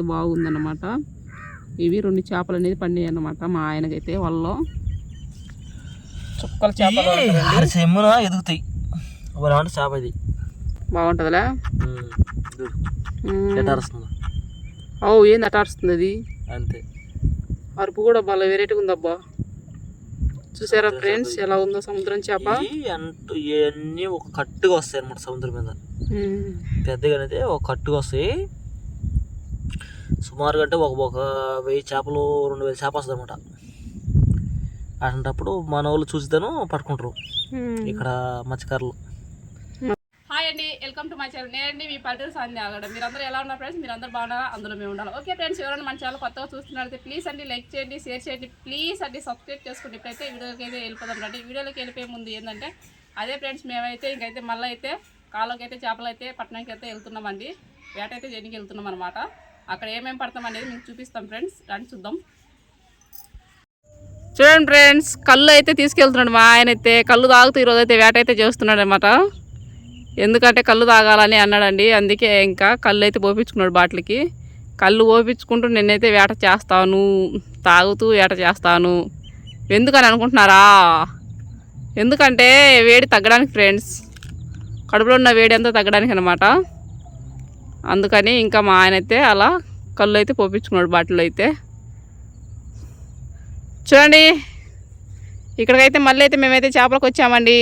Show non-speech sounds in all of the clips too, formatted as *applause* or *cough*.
బాగుందన్నమాట. ఇవి రెండు చేపలు అనేది పండినాయి అన్నమాట మా ఆయనకైతే వాళ్ళలో చుక్కల చేపలు. సెమ్మున ఎదుగుతాయి. చేప ఇది. బాగుంటుందిలే? ఓ ఏంది అట్ట అరుస్తుంది అది? అంతే. అరుపు కూడా బాగా వెరైటీగా ఉందబ్బా. చూసారా ఫ్రెండ్స్ ఎలా ఉందో సముద్రం చేప? ఇవన్నీ ఒక కట్టుగా వస్తాయి అనమాట సముద్రం మీద. పెద్దగా అయితే ఒక కట్టుగా వస్తాయి. సుమారుగా అంటే ఒక ఒక వెయ్యి చేపలు రెండు వేల చేప వస్తుంది అనమాట అటువంటప్పుడు మన వాళ్ళు చూసితేను పట్టుకుంటారు. ఇక్కడ మత్స్యకారులు. హాయ్ అండి వెల్కమ్ టు మై ఛానల్ నేనండి మీ పల్లెటూరు సాంది ఆగడం. మీరందరూ ఎలా ఉన్నారు ఫ్రెండ్స్ మీరందరూ బాగున్నారా? అందులో మేము ఉండాలి? ఓకే ఫ్రెండ్స్ ఎవరైనా మన ఛానల్ కొత్తగా చూస్తున్నట్లయితే ప్లీజ్ అండి లైక్ చేయండి షేర్ చేయండి. ప్లీజ్ అండి సబ్స్క్రైబ్ చేసుకోండి. ఇప్పుడైతే వీడియోకి అయితే వెళ్ళిపోదాం రండి. వీడియోలోకి వెళ్ళిపోయే ముందు ఏంటంటే అదే ఫ్రెండ్స్ మేమైతే ఇంకైతే మళ్ళీ అయితే కాలోకి అయితే చేపలు అయితే పట్టణానికి అయితే వెళ్తున్నామండి. వేట అయితే చేయడానికి వెళ్తున్నాం అనమాట అక్కడ ఏమేమి పడతాం అనేది మీకు చూపిస్తాం ఫ్రెండ్స్ రండి చూద్దాం. చూడండి ఫ్రెండ్స్ కళ్ళు అయితే తీసుకెళ్తున్నాడు మా ఆయన అయితే. కళ్ళు తాగుతూ ఈరోజు అయితే వేట అయితే చేస్తున్నాడు అనమాట ఎందుకంటే కళ్ళు తాగాలని అన్నాడండి. అందుకే ఇంకా కళ్ళు అయితే పోపించుకున్నాడు బాటిల్కి. కళ్ళు పోపించుకుంటూ నేనైతే వేట చేస్తాను. తాగుతూ వేట చేస్తాను. ఎందుకని అనుకుంటున్నారా? ఎందుకంటే వేడి తగ్గడానికి ఫ్రెండ్స్ కడుపులో ఉన్న వేడి అంతా తగ్గడానికి అనమాట అందుకని ఇంకా మా ఆయన అయితే అలా కళ్ళు అయితే పోపించుకున్నాడు బాటిల్ అయితే చూడండి ఇక్కడికైతే మళ్ళీ అయితే మేమైతే చేపలకు వచ్చామండి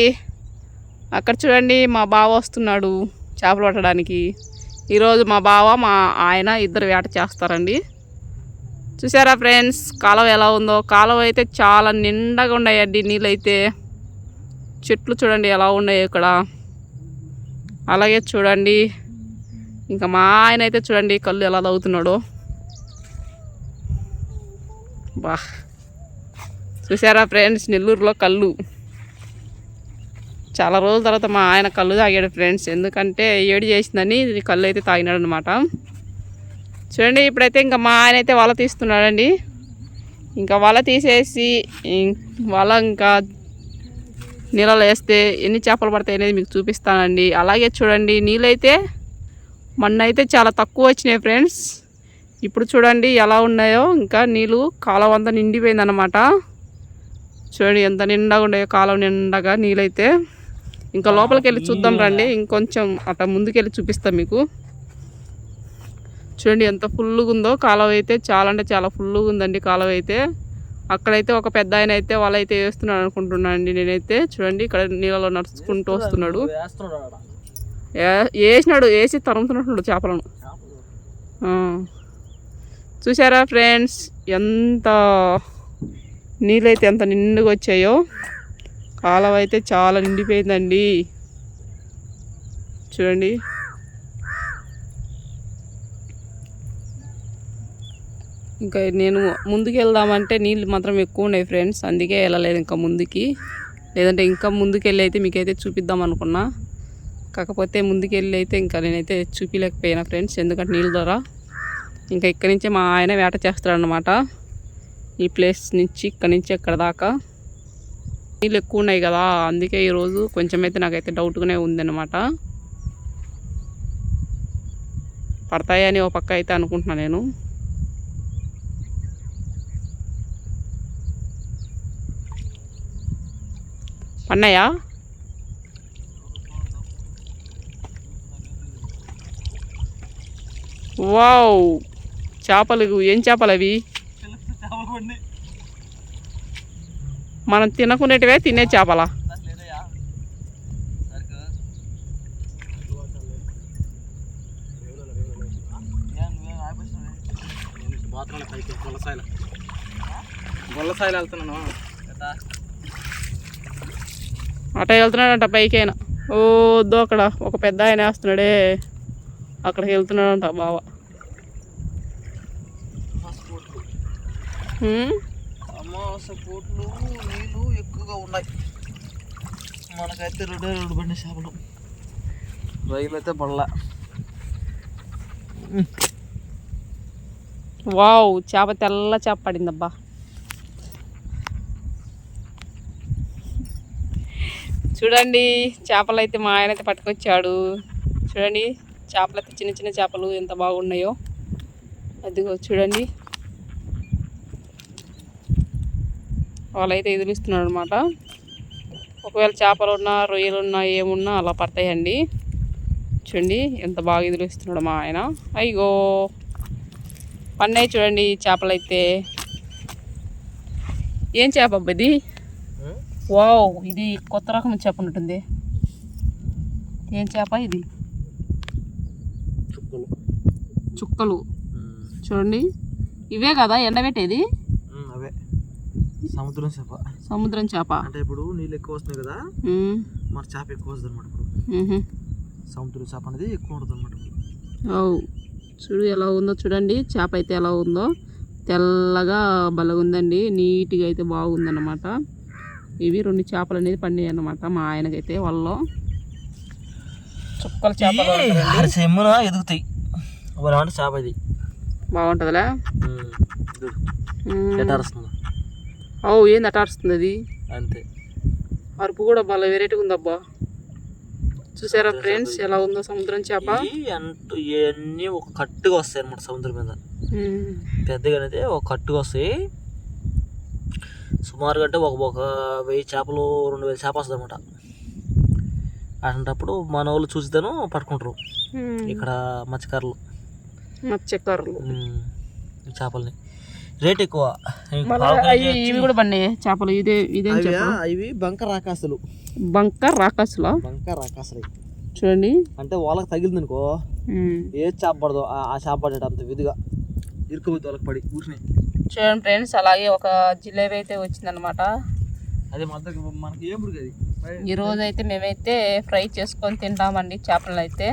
అక్కడ చూడండి మా బావ వస్తున్నాడు చేపలు పట్టడానికి. ఈరోజు మా బావ మా ఆయన ఇద్దరు వేట చేస్తారండి. చూసారా ఫ్రెండ్స్ కాలువ ఎలా ఉందో? కాలువ అయితే చాలా నిండగా ఉన్నాయండి నీళ్ళైతే. చెట్లు చూడండి ఎలా ఉన్నాయి ఇక్కడ. అలాగే చూడండి ఇంకా మా ఆయన అయితే చూడండి కళ్ళు ఎలా తవ్వుతున్నాడో. బా. చూసారా ఫ్రెండ్స్ నెల్లూరులో కళ్ళు. చాలా రోజుల తర్వాత మా ఆయన కళ్ళు తాగాడు ఫ్రెండ్స్. ఎందుకంటే ఏడు చేసిందని కళ్ళు అయితే తాగినాడు అనమాట చూడండి ఇప్పుడైతే ఇంకా మా ఆయన అయితే వల తీస్తున్నాడండి. ఇంకా వల తీసేసి వల ఇంకా నీళ్ళలో వేస్తే ఎన్ని చేపలు పడతాయి అనేది మీకు చూపిస్తానండి. అలాగే చూడండి నీళ్ళైతే మొన్న అయితే చాలా తక్కువ వచ్చినాయి ఫ్రెండ్స్. ఇప్పుడు చూడండి ఎలా ఉన్నాయో. ఇంకా నీళ్ళు కాలువ అంతా నిండిపోయిందన్నమాట. చూడండి ఎంత నిండగా ఉన్నాయో కాలువ నిండగా నీళ్ళైతే. ఇంకా లోపలికి వెళ్ళి చూద్దాం రండి. ఇంకొంచెం అట్లా ముందుకెళ్ళి చూపిస్తాం మీకు. చూడండి ఎంత ఫుల్గా ఉందో కాలువ అయితే చాలా అంటే చాలా ఫుల్గా ఉందండి కాలువ అయితే. అక్కడైతే ఒక పెద్ద ఆయన అయితే వాళ్ళు అయితే వేస్తున్నాడు అనుకుంటున్నాను అండి నేనైతే. చూడండి ఇక్కడ నీళ్ళలో నడుచుకుంటూ వస్తున్నాడు వేసినాడు వేసి తరుముతున్నట్లు చేపలను. చూసారా ఫ్రెండ్స్ ఎంత నీళ్ళైతే ఎంత నిండుగా వచ్చాయో కాలం అయితే చాలా నిండిపోయిందండి. చూడండి. ఇంకా నేను ముందుకు వెళ్దామంటే నీళ్ళు మాత్రం ఎక్కువ ఉన్నాయి ఫ్రెండ్స్. అందుకే వెళ్ళలేదు ఇంకా ముందుకి. లేదంటే ఇంకా ముందుకు వెళ్ళి అయితే మీకైతే చూపిద్దాం అనుకున్నా. కాకపోతే ముందుకెళ్ళి అయితే ఇంకా నేనైతే చూపించలేకపోయినా ఫ్రెండ్స్. ఎందుకంటే నీళ్ళ ద్వారా ఇంకా ఇక్కడి నుంచే మా ఆయన వేట చేస్తాడనమాట ఈ ప్లేస్ నుంచి ఇక్కడి నుంచి ఎక్కడ దాకా. నీళ్ళు ఎక్కువ ఉన్నాయి కదా అందుకే ఈరోజు కొంచెం అయితే నాకైతే డౌట్గానే ఉందన్నమాట. పడతాయని ఓ పక్క అయితే అనుకుంటున్నా నేను. పన్నాయా? వావ్. చేపలు ఏం చేపలు అవి మనం తినకునేటివే తినే చేపలా. వెళ్తున్నాను అట వెళ్తున్నాడంట పైకైనా? ఓ వద్దు అక్కడ. ఒక పెద్ద ఆయన వేస్తున్నాడే. అక్కడికి వెళ్తున్నాడంట బావ. పాస్పోర్ట్లు. హ్మ్? అమావాస పోట్లు నీళ్ళు ఎక్కువగా ఉన్నాయి. మనకైతే రెండే రెండు బండి చేపలు. రైలు అయితే పడలా వావ్ చేప తెల్ల చేప పడిందబ్బా. చూడండి చేపలు అయితే మా ఆయన అయితే పట్టుకొచ్చాడు. చూడండి. చేపలు అయితే చిన్న చిన్న చేపలు ఎంత బాగున్నాయో అదిగో చూడండి. వాళ్ళైతే ఎదురుస్తున్నారు అనమాట ఒకవేళ చేపలు ఉన్నా రొయ్యలు ఉన్నా ఏమున్నా అలా పడతాయండి. చూడండి ఎంత బాగా ఎదురుస్తున్నాడు మా ఆయన. అయ్యో! పన్నాయి చూడండి చేపలు అయితే ఏం చేప ఇది? వావ్ ఇది కొత్త రకం చేప ఉంటుంది ఏం చేప ఇది చుక్కలు చుక్కలు. చూడండి. ఇవే కదా ఎండబెట్టేది అవే. సముద్రం చేప. సముద్రం చేప. అంటే ఇప్పుడు నీళ్ళు ఎక్కువ వస్తున్నాయి కదా మన చేప ఎక్కువ వస్తుంది అనమాట ఇప్పుడు. సముద్రం చేప అనేది ఎక్కువ ఉంటుంది అనమాట చూడు ఎలా ఉందో చూడండి. చేప అయితే ఎలా ఉందో. తెల్లగా ఉందండి నీట్గా అయితే బాగుందన్నమాట. ఇవి రెండు చేపలు అనేది పండినాయి అన్నమాట. మా ఆయనకైతే వాళ్ళలో చుక్కల చేపలు ఎదుగుతాయి. అంటే చేప ఇది. బాగుంటుందిలే? వస్తుంది ఓ ఏంది అట్ట అరుస్తుంది అది? అంతే. అరుపు కూడా భలే వెరైటీగా ఉందబ్బా. చూసారా ఫ్రెండ్స్ ఎలా ఉందో సముద్రం చేప? ఇవన్నీ ఒక కట్టుగా వస్తాయి అనమాట సముద్రం మీద. పెద్దగా అయితే ఒక కట్టుగా వస్తాయి. సుమారుగా అంటే ఒక ఒక వెయ్యి చేపలు రెండు వేల చేప వస్తుంది అనమాట అటువంటప్పుడు మన వాళ్ళు చూసిదాను పట్టుకుంటారు. ఇక్కడ మత్స్యకారులు. మత్స్యకారులు చేపల్ని. రేట్ ఎక్కువ. ఇవి కూడా పడినాయి చేపలు. ఇదే ఇదేం అవి ఇవి బంక రాకాసులు. బంక రాకాసులా? బంక రాకాసులు. చూడండి. అంటే వాళ్ళకి తగిలింది అనుకో. ఏ చేప పడదు ఆ- చేప పడేట అంత విధిగా ఇరుక్కుపోతే వాళ్ళకి పడి కూర్చుని చూడండి ఫ్రెండ్స్ అలాగే ఒక జిలేబీ అయితే వచ్చిందనమాట అదే మద్దతు మనకి ఏం పురుగు అది? ఈ రోజు అయితే మేమైతే ఫ్రై చేసుకొని తింటామండి చేపలను అయితే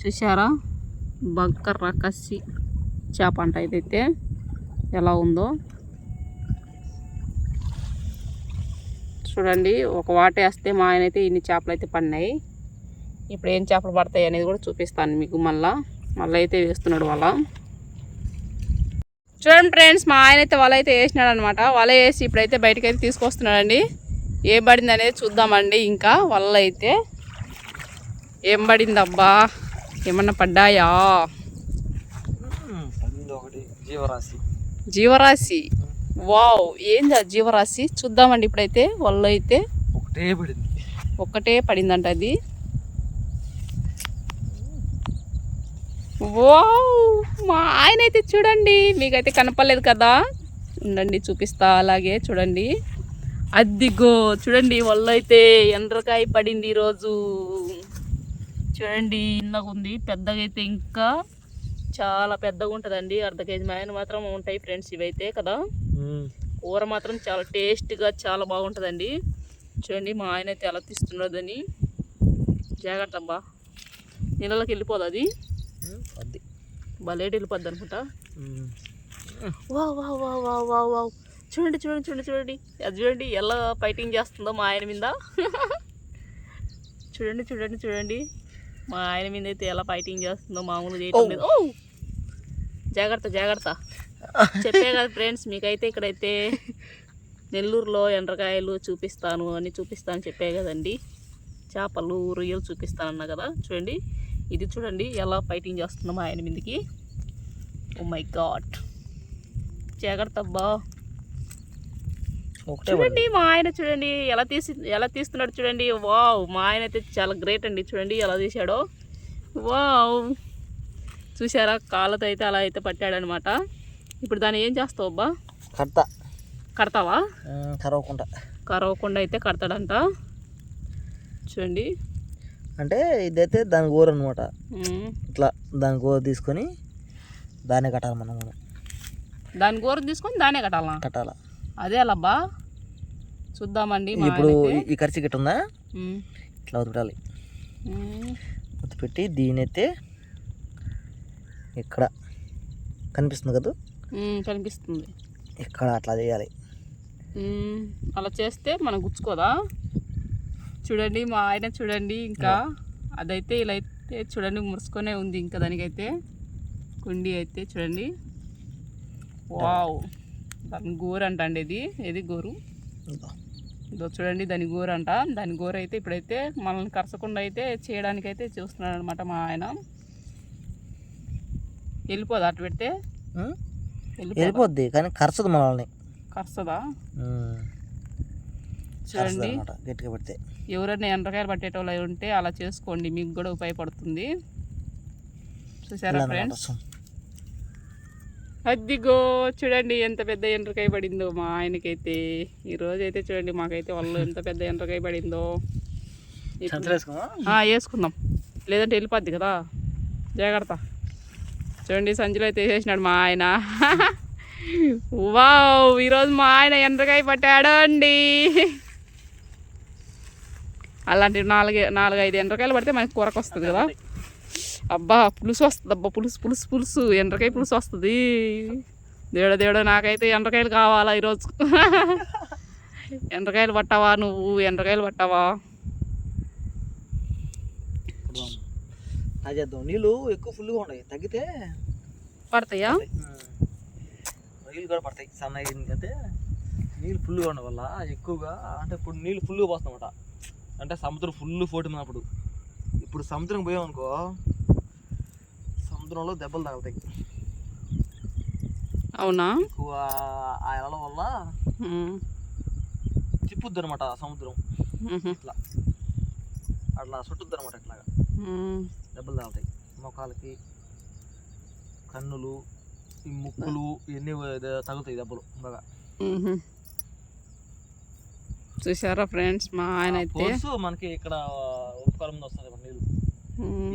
చూసారా బంకర్ర కసి చేప అంట ఇదైతే. ఎలా ఉందో. చూడండి ఒక వాటేస్తే మా ఆయన అయితే ఇన్ని చేపలు అయితే పడినాయి. ఇప్పుడు ఏం చేపలు పడతాయి అనేది కూడా చూపిస్తాను మీకు మళ్ళా. మళ్ళీ అయితే వేస్తున్నాడు వాళ్ళ. చూడండి ఫ్రెండ్స్ మా ఆయన అయితే వల అయితే వేసినాడు అనమాట వల వేసి ఇప్పుడైతే బయటకు అయితే తీసుకొస్తున్నాడండి. ఏం పడింది అనేది చూద్దామండి ఇంకా. వల్ల అయితే ఏం పడింది అబ్బా. ఏమన్నా పడ్డాయా? ఒకటి జీవరాశి. జీవరాశి. వావ్ ఏంది ఆ జీవరాశి? చూద్దామండి ఇప్పుడైతే వల్ల అయితే ఒకటే పడింది. ఒక్కటే పడిందంట అది. వావ్ మా ఆయన అయితే చూడండి మీకైతే కనపడలేదు కదా. ఉండండి చూపిస్తా అలాగే చూడండి. అద్దిగో చూడండి వల్ల అయితే ఎండ్రకాయ పడింది ఈరోజు. చూడండి ఇందాక ఉంది. పెద్దగా అయితే ఇంకా చాలా పెద్దగా ఉంటుందండి. అర్ధ కేజీ మాయన మాత్రం ఉంటాయి ఫ్రెండ్స్ ఇవైతే కదా. కూర మాత్రం చాలా టేస్ట్గా చాలా బాగుంటుందండి. చూడండి మా ఆయన అయితే ఎలా తీస్తున్నదని జాగ్రత్త అబ్బా. నీళ్ళకి వెళ్ళిపోదు అది? అది భలేట్ వెళ్ళిపోద్ది అనుకుంటా. వా వా వా వా వా వా చూడండి చూడండి చూడండి చూడండి. అది చూడండి ఎలా ఫైటింగ్ చేస్తుందో మా ఆయన మీద. *laughs* చూడండి చూడండి చూడండి. మా ఆయన మీద అయితే ఎలా ఫైటింగ్ చేస్తుందో మామూలు చేయటం లేదు. ఓ. జాగ్రత్త జాగ్రత్త. చెప్పే కదా ఫ్రెండ్స్ మీకైతే ఇక్కడైతే నెల్లూరులో ఎండ్రకాయలు చూపిస్తాను అని చూపిస్తాను చెప్పే కదండి. చేపలు రొయ్యలు చూపిస్తానన్నా కదా. చూడండి ఇది చూడండి ఎలా ఫైటింగ్ చేస్తుందో మా ఆయన మీదకి. ఓ మై గాడ్ జాగ్రత్త అబ్బా. చూడండి మా ఆయన చూడండి ఎలా తీసి ఎలా తీస్తున్నాడు చూడండి. వావ్ మా ఆయన అయితే చాలా గ్రేట్ అండి. చూడండి ఎలా తీశాడో. వావ్. చూసారా కాళ్ళతో అయితే అలా అయితే పట్టాడనమాట. ఇప్పుడు దాన్ని ఏం చేస్తావు అబ్బా? కడతా కడతావా? కరవకుండా. కరవకుండా అయితే కడతాడంట. చూడండి. అంటే ఇదైతే దాని కూర అనమాట. ఇట్లా దాని కూర తీసుకొని దాన్ని కట్టాలి మనం మనం దాని కూర తీసుకొని దానే కట్టాలా? కట్టాల. అదే అలాబ్బా చూద్దామండి మా ఇప్పుడు. ఈ ఖర్చు గిట్ట ఉందా. ఇట్లా ఉమ్. పెట్టి దీనైతే ఇక్కడ కనిపిస్తుంది కదా? కనిపిస్తుంది. ఇక్కడ అట్లా చేయాలి. అలా చేస్తే మనం గుచ్చుకోదా? చూడండి మా ఆయన చూడండి ఇంకా. అదైతే ఇలా అయితే చూడండి మురుసుకొనే ఉంది ఇంకా దానికైతే. కుండి అయితే చూడండి. వావ్. దాని గోరు అంట అండి ఇది. ఇది గోరు. ఇదో. చూడండి దాని గోరు అంట. దాని గోరు అయితే ఇప్పుడైతే మనల్ని కరసకుండా అయితే చేయడానికి అయితే చూస్తున్నాడు అనమాట మా ఆయన. వెళ్ళిపోదా అటు పెడితే? వెళ్ళిపోద్ది కానీ ఖర్చుది మనల్ని. ఉం. చూడండి. గట్టిగా పెడితే. ఎవరైనా ఎండ్రకాయలు పట్టేటోళ్ళు ఉంటే అలా చేసుకోండి మీకు కూడా ఉపయోగపడుతుంది. చూసారా ఫ్రెండ్స్. అద్దిగో చూడండి ఎంత పెద్ద ఎండ్రకాయ పడిందో మా ఆయనకైతే. ఈ రోజు అయితే చూడండి మాకైతే వాళ్ళు ఎంత పెద్ద ఎండ్రకాయ పడిందో. *laughs* వేసుకుందాం. లేదంటే వెళ్ళిపోద్ది కదా. జాగ్రత్త. చూడండి సంచిలో అయితే వేసేసినాడు మా ఆయన. *laughs* వావ్ ఈరోజు మా ఆయన ఎండ్రకాయ పట్టాడు అండి *laughs* అలాంటి నాలుగు నాలుగు ఐదు ఎండ్రకాయలు పడితే మనకి కూరకు వస్తుంది కదా. అబ్బా పులుసు వస్తుంది అబ్బా పులుసు పులుసు పులుసు. ఎండ్రకాయ పులుసు వస్తుంది. దేడ దేడ నాకైతే ఎండ్రకాయలు కావాలా ఈరోజు. ఎండ్రకాయలు పట్టావా నువ్వు? ఎండ్రకాయలు పట్టావా? చేద్దాం నీళ్ళు ఎక్కువ ఫుల్గా ఉన్నాయి. తగ్గితే పడతాయా? నీళ్ళు కూడా పడతాయి. సన్నగా ఎందుకంటే నీళ్ళు ఫుల్గా ఉండడం వల్ల ఎక్కువగా అంటే ఇప్పుడు నీళ్ళు ఫుల్గా పోస్తామట. అంటే సముద్రం ఫుల్ ఫోటి ఉన్నప్పుడు ఇప్పుడు సముద్రం పోయామనుకో సముద్రంలో దెబ్బలు తగులుతాయి అవునా ఎక్కువ ఆ అలల వల్ల. తిప్పుద్ది అనమాట సముద్రం. ఇట్లా అట్లా చుట్టుద్ది అనమాట ఇట్లాగా. దెబ్బలు తగులుతాయి మొఖాలకి కన్నులు ఈ ముక్కులు ఇవన్నీ తగులుతాయి దెబ్బలు బాగా. చూసారా ఫ్రెండ్స్ మా ఆయన అయితే మనకి ఇక్కడ ఉపకారం వస్తుంది నీళ్ళు.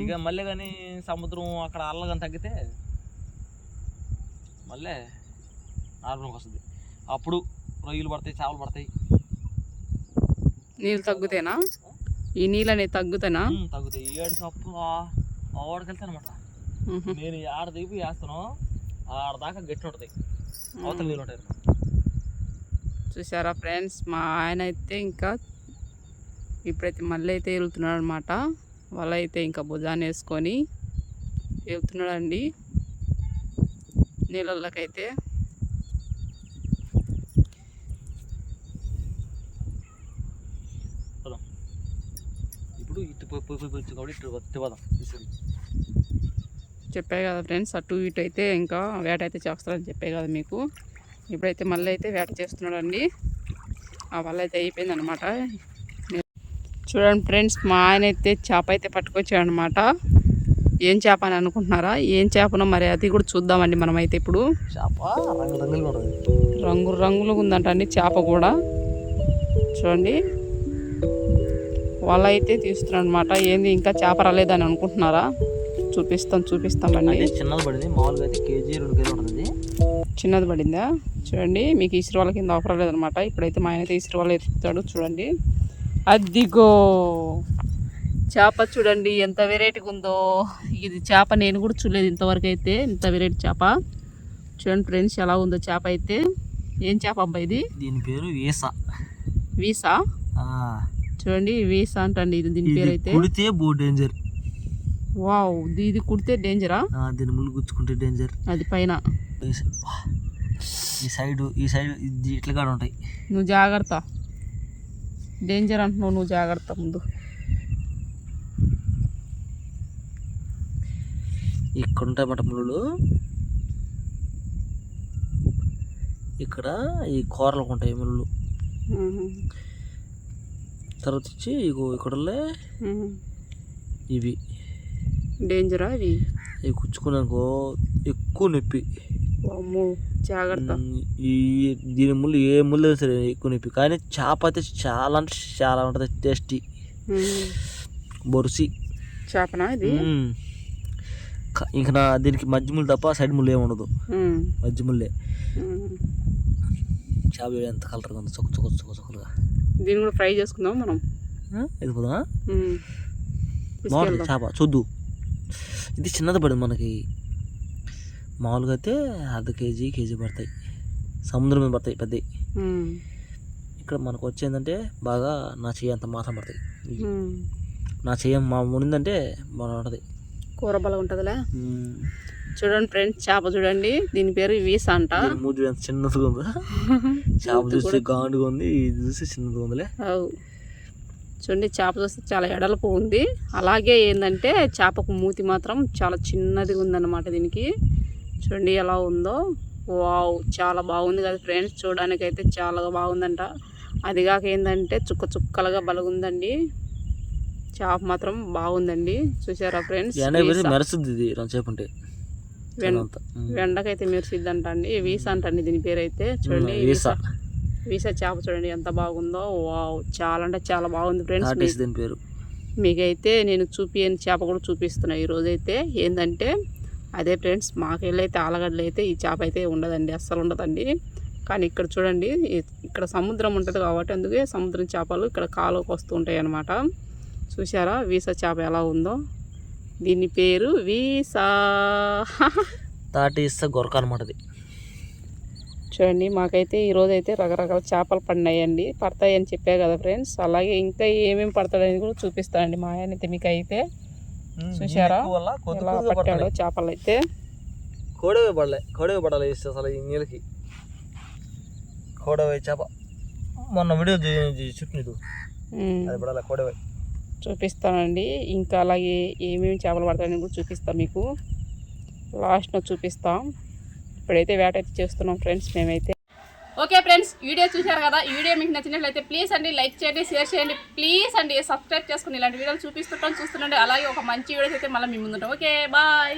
ఇక మళ్ళీ కానీ సముద్రం అక్కడ అల్ల కానీ తగ్గితే మళ్ళీ నార్మల్కి వస్తుంది. అప్పుడు రొయ్యలు పడతాయి చేపలు పడతాయి. నీళ్ళు తగ్గుతేనా? ఈ నీళ్ళు అనేది తగ్గుతానా? తగ్గుతాయి. ఏడికి అప్పుడు ఆడికి వెళ్తాను అనమాట. నేను ఆడ దిగి వేస్తాను. ఆడ దాకా గట్టి ఉంటుంది. అవతల నీళ్ళు ఉంటాయి చూసారా ఫ్రెండ్స్? మా ఆయన అయితే ఇంకా ఇప్పుడైతే మళ్ళీ అయితే వెళ్తున్నాడు అనమాట వాళ్ళ అయితే ఇంకా భుజాన్ని వేసుకొని వెళ్తున్నాడండి. నీళ్ళకైతే ఇప్పుడు ఇటు పోయి పోయి పోయి పోయి కాబట్టి ఇటు వత్తి పోదాం. తీసుకుని చెప్పే కదా ఫ్రెండ్స్ అటు ఇటు అయితే ఇంకా వేట అయితే చేస్తారని చెప్పే కదా మీకు. ఇప్పుడైతే మళ్ళీ అయితే వేట చేస్తున్నాడండి. ఆ వల్ల అయితే అయిపోయింది అనమాట చూడండి ఫ్రెండ్స్ మా ఆయన అయితే చేప అయితే పట్టుకొచ్చాడు అనమాట ఏం చేప అని అనుకుంటున్నారా? ఏం చేపనో మరి అది కూడా చూద్దామండి మనమైతే ఇప్పుడు. చేప? రంగు రంగులుగా ఉంటుంది రంగు రంగులుగా ఉందంట అండి చేప కూడా. చూడండి. వల అయితే తీస్తున్నాడు అనమాట ఏంది ఇంకా చేప రాలేదని అనుకుంటున్నారా? చూపిస్తాం చూపిస్తామండి. చిన్నది పడింది. మామూలుగా అయితే కేజీ రెండు కేజీ ఉంటుంది చిన్నది పడిందా? చూడండి. మీకు ఇసురు వాళ్ళ కింద ఆఫర్ లేదనమాట ఇప్పుడైతే మా ఆయన అయితే ఇసురు వాళ్ళు ఎత్తుతాడు. చూడండి. అద్దిగో చేప చూడండి ఎంత వెరైటీగా ఉందో. ఇది చేప నేను కూడా చూడలేదు ఇంతవరకు అయితే ఇంత వెరైటీ చేప. చూడండి ఫ్రెండ్స్ ఎలా ఉందో చేప అయితే. ఏం చేప అబ్బా ఇది? దీని పేరు వీసా. వీసా? చూడండి వీసా అంటండి ఇది దీని పేరు అయితే కుడితే బో డేంజర్ వావ్ ఇది- ఇది కుడితే డేంజరా దీని ముళ్ళు గుచ్చుకుంటే డేంజర్ అది పైన. ఈ సైడ్ ఈ సైడ్ ఇది ఇట్లా ఉంటాయి. నువ్వు జాగ్రత్త. డేంజర్ అంటున్నావు నువ్వు జాగ్రత్త ముందు. ఇక్కడ మాట ముళ్ళు ఇక్కడ ఈ కూరలకు ఉంటాయి ముళ్ళు. తర్వాత వచ్చి ఇగో ఇక్కడ ఇవి. డేంజరా ఇవి? ఇవి కుచ్చుకున్నాకో ఎక్కువ నొప్పి. అమ్మో జాగ్రత్త. ఈ దీని ముళ్ళు ఏ ముళ్ళు సరే ఎక్కువ నొప్పి. కానీ చేప అయితే చాలా అంటే చాలా ఉంటుంది. టేస్టీ. బొరుసి. చేపనా ఇది? ఇంక నా దీనికి మధ్య ముళ్ళు తప్ప సైడ్ ముళ్ళు ఏమి ఉండదు. మధ్య ముళ్ళే. చేప ఎంత కలర్గా ఉంది. చొక్క చొక్క చొక్క చొక్కలుగా. దీన్ని కూడా ఫ్రై చేసుకుందాం మనం. వెళ్ళిపోదా. బాగుంటుంది చేప. చూద్దు. ఇది చిన్నది పడింది మనకి. మామూలుగా అయితే అర్ధ కేజీ కేజీ పడతాయి. సముద్రం మీద పడతాయి పెద్దవి. ఇక్కడ మనకు వచ్చేందంటే బాగా నా చెయ్యి అంత మాత్రం పడతాయి. నా చెయ్యి మా మునిందంటే బాగా ఉంటుంది కూర బలం ఉంటుందిలే. చూడండి ఫ్రెండ్స్ చేప చూడండి. దీని పేరు వీసా అంట. మూడు ఎంత చిన్నదిగా ఉందో. *laughs* చేప చూసి గాండుగా ఉంది ఇది చూసి చిన్నదిగా ఉందిలే. చూడండి చేప చూస్తే చాలా ఎడలపు ఉంది. అలాగే ఏంటంటే చేపకు మూతి మాత్రం చాలా చిన్నదిగా ఉందన్నమాట దీనికి. చూడండి ఎలా ఉందో. వావ్ చాలా బాగుంది కదా ఫ్రెండ్స్. చూడడానికి అయితే చాలా బాగుందంట. అది కాక ఏంటంటే చుక్క చుక్కలుగా బలగుందండి. చేప మాత్రం బాగుందండి. చూసారా ఫ్రెండ్స్? మెరుస్తుంది ఇది ఉంటే. అంతా. వెండకైతే మెరిసిద్దంట అండి వీసా అంటండి దీని పేరు అయితే చూడండి వీసా. వీసా. చేప చూడండి ఎంత బాగుందో. వావ్ చాలా అంటే చాలా బాగుంది ఫ్రెండ్స్. దీని పేరు. మీకైతే నేను చూపియని చేప కూడా చూపిస్తున్నా ఈరోజైతే. ఏంటంటే అదే ఫ్రెండ్స్ మాకెళ్ళైతే ఆలగడ్డలు అయితే ఈ చేప అయితే ఉండదండి అస్సలు ఉండదండి. కానీ ఇక్కడ చూడండి ఇక్కడ సముద్రం ఉంటుంది కాబట్టి అందుకే సముద్రం చేపలు ఇక్కడ కాలువకి వస్తూ ఉంటాయి అన్నమాట చూసారా వీసా చేప ఎలా ఉందో. దీని పేరు వీసా. *laughs* తాటి ఇస్తే గొరక అనమాట చూడండి మాకైతే ఈరోజు అయితే రకరకాల చేపలు పడినాయండి. పడతాయి అని చెప్పే కదా ఫ్రెండ్స్. అలాగే ఇంకా ఏమేమి పడతాయని కూడా చూపిస్తానండి మా ఆయన అయితే మీకు పట్టాడో పడుతున్నాయి. చేపలు అయితే కోడవే పడలే కోడవే పడాలి అసలు ఈ నీళ్ళకి. కోడవే చేప. మొన్న వీడియో చెప్పిన ఇది ఉమ్. అది పడాలి కోడవే? చూపిస్తానండి. ఇంకా అలాగే ఏమేమి చేపలు పడతాయని కూడా చూపిస్తాం మీకు. లాస్ట్లో చూపిస్తాం. ఇప్పుడైతే వేట అయితే చేస్తున్నాం ఫ్రెండ్స్ మేమైతే. ఓకే ఫ్రెండ్స్ వీడియో చూశారు కదా? ఈ వీడియో మీకు నచ్చినట్లయితే ప్లీజ్ అండి లైక్ చేయండి షేర్ చేయండి ప్లీజ్ అండి సబ్స్క్రైబ్ చేసుకుని ఇలాంటి వీడియోలు చూపిస్తుంటాం చూస్తుండండి అలాగే ఒక మంచి వీడియోస్ అయితే మళ్ళీ మీ ముందుంటాం. Okay bye